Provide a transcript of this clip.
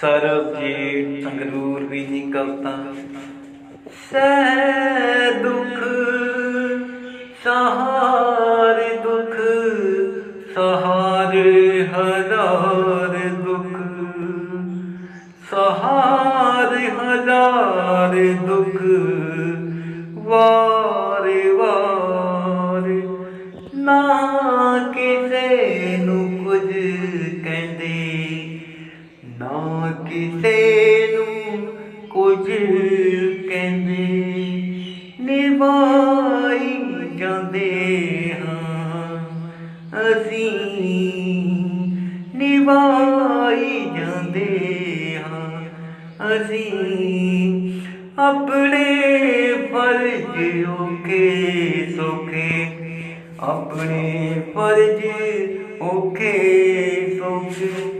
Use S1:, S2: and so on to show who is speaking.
S1: ਸਰਬਜੀਤ ਸੰਗਰੂਰ ਵੀ ਨੀ ਕਵਤਾ ਸਹਿ ਦੁਖ, ਸਹਾਰੇ ਦੁਖ, ਸਹਾਰੇ ਹਜ਼ਾਰ ਦੁਖ। ਸਹਾਰ ਹਜ਼ਾਰ ਦੁਖ, ਵਾਰ ਵਾਰੇ ਨਾ ਨਾ ਕਿਸੇ ਨੂੰ ਕੁਝ ਕਹਿੰਦੇ, ਨਿਭਾਈ ਜਾਂਦੇ ਹਾਂ। ਅਸੀਂ ਨਿਭਾਈ ਜਾਂਦੇ ਹਾਂ। ਅਸੀਂ ਆਪਣੇ ਫਰਜ਼ ਔਖੇ ਸੋਖੇ, ਆਪਣੇ ਫਰਜ਼ ਔਖੇ ਸੋਖੇ।